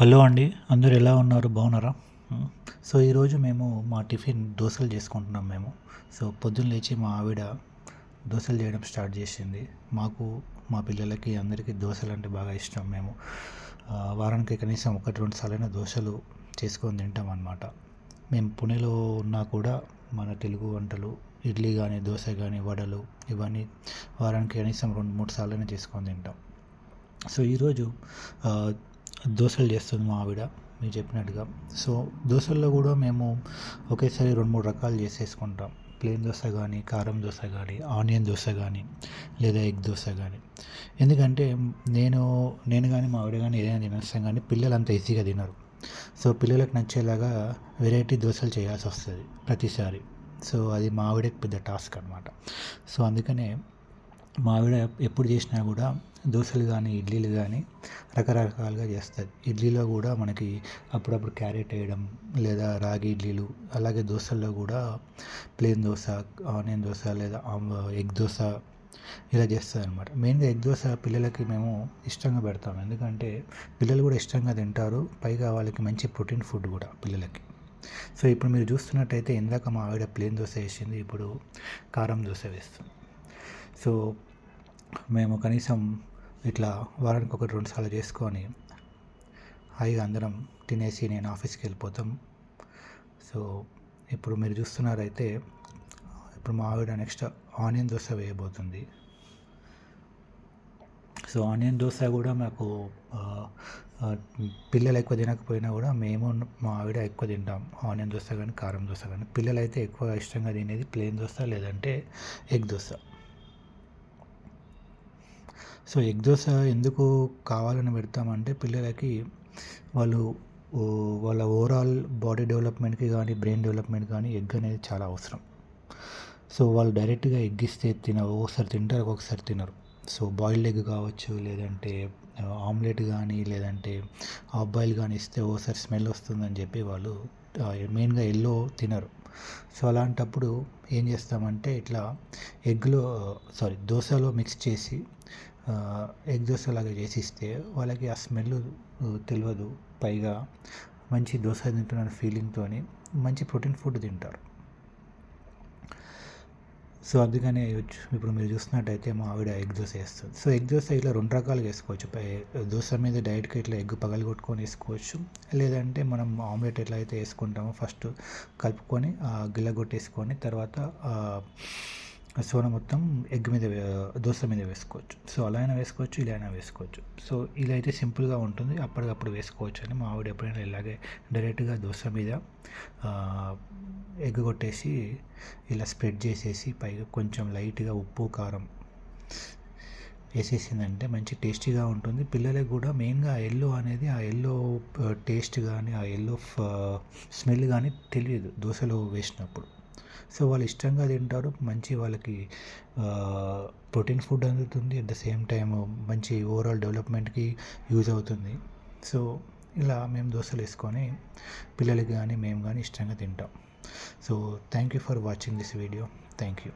Hello అండి అందరు ఎలా ఉన్నారు? బాగున్నారా? సో ఈరోజు మేము మా టిఫిన్ దోశలు చేసుకుంటున్నాం మేము. సో పొద్దున్న లేచి మా ఆవిడ దోశలు చేయడం స్టార్ట్ చేసింది. మాకు మా పిల్లలకి అందరికీ దోశలు అంటే బాగా ఇష్టం మేము. వారానికి కనీసం ఒకటి రెండు సార్లైన దోశలు చేసుకొని తింటాం అన్నమాట. మేము పుణెలో ఉన్నా కూడా మన తెలుగు వంటలు ఇడ్లీ కానీ దోశ కానీ వడలు ఇవన్నీ వారానికి కనీసం రెండు మూడు సార్లైనా చేసుకొని తింటాం. సో ఈరోజు దోశలు చేస్తుంది మా ఆవిడ మీరు చెప్పినట్టుగా. సో దోశల్లో కూడా మేము ఒకేసారి రెండు మూడు రకాలు చేసేసుకుంటాం. ప్లేన్ దోశ కానీ కారం దోశ కానీ ఆనియన్ దోశ కానీ లేదా ఎగ్ దోశ కానీ ఎందుకంటే నేను నేను కానీ మా ఆవిడ కానీ ఏదైనా తినేస్తాం కానీ పిల్లలు అంత ఈజీగా తినరు. సో పిల్లలకు నచ్చేలాగా వెరైటీ దోశలు చేయాల్సి వస్తుంది ప్రతిసారి. సో అది మా ఆవిడకి పెద్ద టాస్క్ అనమాట సో అందుకనే మా ఆవిడ ఎప్పుడు చేసినా కూడా దోశలు కానీ ఇడ్లీలు కానీ రకరకాలుగా చేస్తుంది. ఇడ్లీలో కూడా మనకి అప్పుడప్పుడు క్యారెట్ వేయడం లేదా రాగి ఇడ్లీలు అలాగే దోశల్లో కూడా ప్లేన్ దోశ ఆనియన్ దోశ లేదా ఎగ్ దోశ ఇలా చేస్తుంది అనమాట మెయిన్గా ఎగ్ దోశ పిల్లలకి మేము ఇష్టంగా పెడతాము ఎందుకంటే పిల్లలు కూడా ఇష్టంగా తింటారు. పైగా వాళ్ళకి మంచి ప్రోటీన్ ఫుడ్ కూడా పిల్లలకి. సో ఇప్పుడు మీరు చూస్తున్నట్టయితే ఇందాక మా ఆవిడ ప్లేన్ దోశ వేసింది. ఇప్పుడు కారం దోశ వేస్తుంది. సో మేము కనీసం ఇట్లా వారానికి ఒకటి రెండు సార్లు చేసుకొని హాయిగా అందరం తినేసి నేను ఆఫీస్కి వెళ్ళిపోతాం. సో ఇప్పుడు మీరు చూస్తున్నారైతే ఇప్పుడు మా ఆవిడ నెక్స్ట్ ఆనియన్ దోశ వేయబోతుంది. సో ఆనియన్ దోశ కూడా మాకు పిల్లలు ఎక్కువ తినకపోయినా కూడా మేము మా ఆవిడ ఎక్కువ తింటాం. ఆనియన్ దోశ కానీ కారం దోశ కానీ పిల్లలు అయితే ఎక్కువ ఇష్టంగా తినేది ప్లేన్ దోశ లేదంటే egg dosa. So egg dosa ఎందుకు కావాలని పెడతామంటే పిల్లలకి వాళ్ళు వాళ్ళ ఓవరాల్ బాడీ డెవలప్మెంట్కి కానీ బ్రెయిన్ డెవలప్మెంట్ కానీ ఎగ్ అనేది చాలా అవసరం. సో వాళ్ళు డైరెక్ట్గా ఎగ్ ఇస్తే తిన ఒకసారి తింటారు ఒక్కొక్కసారి తినరు. సో బాయిల్డ్ ఎగ్ కావచ్చు లేదంటే ఆమ్లెట్ కానీ లేదంటే హాఫ్ బాయిల్ కానీ ఇస్తే ఓసారి స్మెల్ వస్తుందని చెప్పి వాళ్ళు మెయిన్గా ఎల్లో తినరు. సో అలాంటప్పుడు ఏం చేస్తామంటే ఇట్లా ఎగ్లో సారీ దోశలో మిక్స్ చేసి ఎగ్ దోశ లాగా చేసి ఇస్తే వాళ్ళకి ఆ స్మెల్ తెలియదు పైగా మంచి దోశ తింటున్న ఫీలింగ్తో మంచి ప్రోటీన్ ఫుడ్ తింటారు. సో అందుకనే ఇప్పుడు మీరు చూసినట్టయితే మా ఆవిడ ఎగ్ దోశ వేస్తుంది. సో ఎగ్ దోశ ఇట్లా రెండు రకాలుగా వేసుకోవచ్చు. దోశ మీద డైట్గా ఇట్లా ఎగ్ పగలగొట్టుకొని వేసుకోవచ్చు. లేదంటే మనం ఆమ్లెట్ ఎట్లా అయితే వేసుకుంటామో ఫస్ట్ కలుపుకొని గిల్ల కొట్టేసుకొని తర్వాత సోన మొత్తం ఎగ్ మీద దోశ మీద వేసుకోవచ్చు. సో అలా అయినా వేసుకోవచ్చు ఇలా అయినా వేసుకోవచ్చు. సో ఇలా అయితే సింపుల్గా ఉంటుంది. అప్పటికప్పుడు వేసుకోవచ్చు అని మా ఆవిడ ఎప్పుడైనా ఇలాగే డైరెక్ట్గా దోశ మీద ఎగ్ కొట్టేసి ఇలా స్ప్రెడ్ చేసేసి పైగా కొంచెం లైట్గా ఉప్పు కారం వేసేసిందంటే మంచి టేస్టీగా ఉంటుంది. పిల్లలకు కూడా మెయిన్గా ఆ ఎల్లో అనేది ఆ ఎల్లో టేస్ట్ కానీ ఆ ఎల్లో స్మెల్ కానీ తెలియదు దోశలో వేసినప్పుడు. సో వాళ్ళు ఇష్టంగా తింటారు. మంచి వాళ్ళకి ప్రోటీన్ ఫుడ్ అందుతుంది. అట్ ద సేమ్ టైం మంచి ఓవరాల్ డెవలప్మెంట్కి యూజ్ అవుతుంది. సో ఇలా మేము దోశలు వేసుకొని పిల్లలకి కానీ మేము కానీ ఇష్టంగా తింటాం. So thank you for watching this video thank you